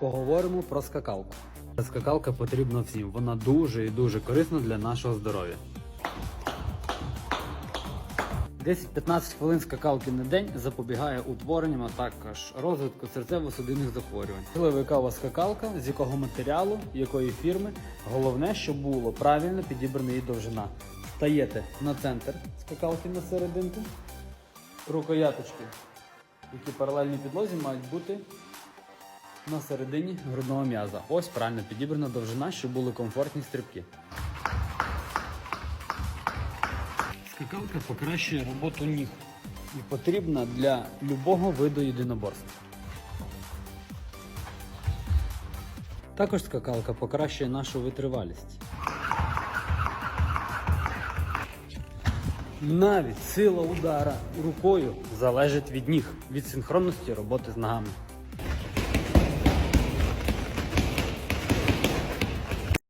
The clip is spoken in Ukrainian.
Поговоримо про скакалку. Скакалка потрібна всім. Вона дуже і дуже корисна для нашого здоров'я. 10-15 хвилин скакалки на день запобігає утворенням, а також розвитку серцево-судинних захворювань. Важливо, у скакалка, з якого матеріалу, якої фірми. Головне, щоб було правильно підібрана її довжина. Стаєте на центр скакалки на серединку. Рукояточки, які паралельні підлозі, мають бути на середині грудного м'яза. Ось правильно підібрана довжина, щоб були комфортні стрибки. Скакалка покращує роботу ніг і потрібна для любого виду єдиноборства. Також скакалка покращує нашу витривалість. Навіть сила удара рукою залежить від ніг, від синхронності роботи з ногами.